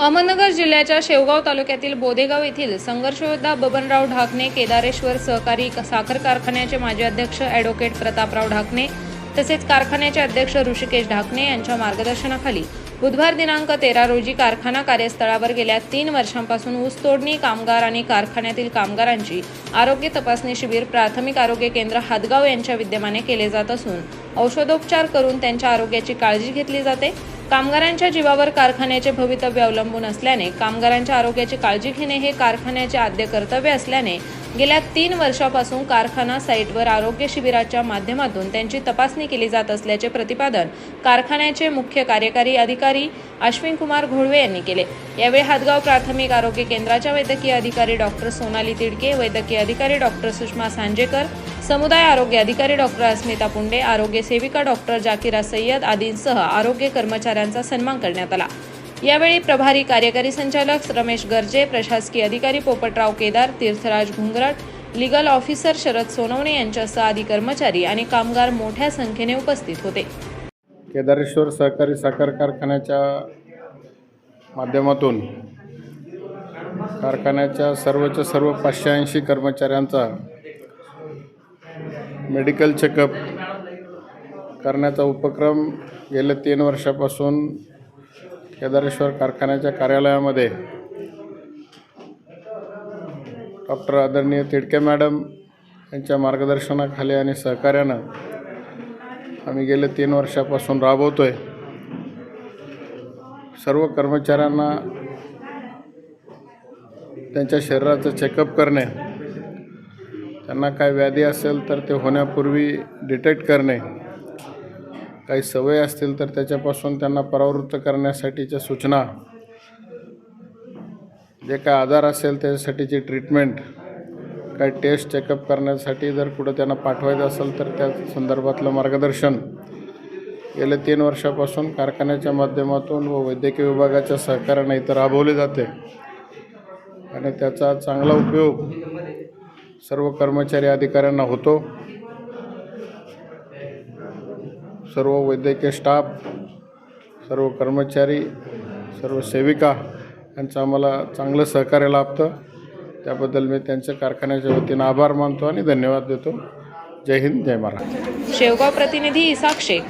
अहमदनगर जिल्ह्याच्या शेवगाव तालुक्यातील बोदेगाव येथील संघर्षयोद्धा बबनराव ढाकणे केदारेश्वर सहकारी साखर कारखान्याचे माजी अध्यक्ष ॲडव्होकेट प्रतापराव ढाकणे तसेच कारखान्याचे अध्यक्ष ऋषिकेश ढाकणे यांच्या मार्गदर्शनाखाली बुधवार दिनांक तेरा रोजी कारखाना कार्यस्थळावर गेल्या तीन वर्षांपासून ऊसतोडणी कामगार आणि कारखान्यातील कामगारांची आरोग्य तपासणी शिबिर प्राथमिक आरोग्य केंद्र हादगाव यांच्या विद्यमाने केले जात असून औषधोपचार करून त्यांच्या आरोग्याची काळजी घेतली जाते. कामगारांच्या जीवावर कारखान्याचे भवितव्य अवलंबून असल्याने कामगारांच्या आरोग्याची काळजी घेणे हे कारखान्याचे आद्य कर्तव्य असल्याने गेल्या तीन वर्षापासून कारखाना साईटवर आरोग्य शिबिराच्या माध्यमातून त्यांची तपासणी केली जात असल्याचे प्रतिपादन कारखान्याचे मुख्य कार्यकारी अधिकारी अश्विन कुमार घोळवे यांनी केले. यावेळी हातगाव प्राथमिक आरोग्य केंद्राच्या वैद्यकीय अधिकारी डॉक्टर सोनाली तिडके वैद्यकीय अधिकारी डॉक्टर सुषमा सांजेकर समुदाय आरोग्य अधिकारी डॉक्टर अस्मिता पुंडे आरोग्य सेविका डॉक्टर जाकिरा सय्यद आदींसह आरोग्य कर्मचाऱ्यांचा सन्मान करण्यात आला. यावेळी प्रभारी कार्यकारी संचालक रमेश गर्जे प्रशासकीय अधिकारी पोपटराव केदार तीर्थराज घुंगरट लिगल ऑफिसर शरद सोनवणे यांच्यासह आदी कर्मचारी आणि कामगार मोठ्या संख्येने उपस्थित होते. केदारेश्वर सहकारी साखर कारखान्याच्या माध्यमातून कारखान्याच्या सर्वच्या सर्व पाचशे ऐंशी कर्मचाऱ्यांचा मेडिकल चेकअप करण्याचा उपक्रम गेल्या तीन वर्षापासून केदारेश्वर कारखान्याच्या कार्यालयामध्ये. डॉक्टर आदरणीय तिडके मॅडम यांच्या मार्गदर्शनाखाली आणि सहकार्यानं आम्ही गेले तीन वर्षापासून राबवतो आहे सर्व कर्मचाऱ्यांना त्यांच्या शरीराचं चेकअप करणे त्यांना काय व्याधी असेल तर ते होण्यापूर्वी डिटेक्ट करणे. काही सवय असतील तर त्याच्यापासून त्यांना परावृत्त करण्यासाठीच्या सूचना. जे काय आजार असेल त्याच्यासाठीची ट्रीटमेंट काही टेस्ट चेकअप करण्यासाठी जर कुठं त्यांना पाठवायचं असेल तर त्या संदर्भातलं मार्गदर्शन. गेल्या तीन वर्षापासून कारखान्याच्या माध्यमातून व वैद्यकीय विभागाच्या सहकार्याने इथं राबवले जाते. आणि त्याचा चांगला उपयोग सर्व कर्मचारी अधिकाऱ्यांना होतो. सर्व वैद्यकीय स्टाफ सर्व कर्मचारी सर्व सेविका यांचं आम्हाला चांगलं सहकार्य लाभतं. त्याबद्दल मी त्यांच्या कारखान्याच्या वतीनं आभार मानतो आणि धन्यवाद देतो. जय हिंद जय महाराष्ट्र. शेवगाव प्रतिनिधी इसाक शेख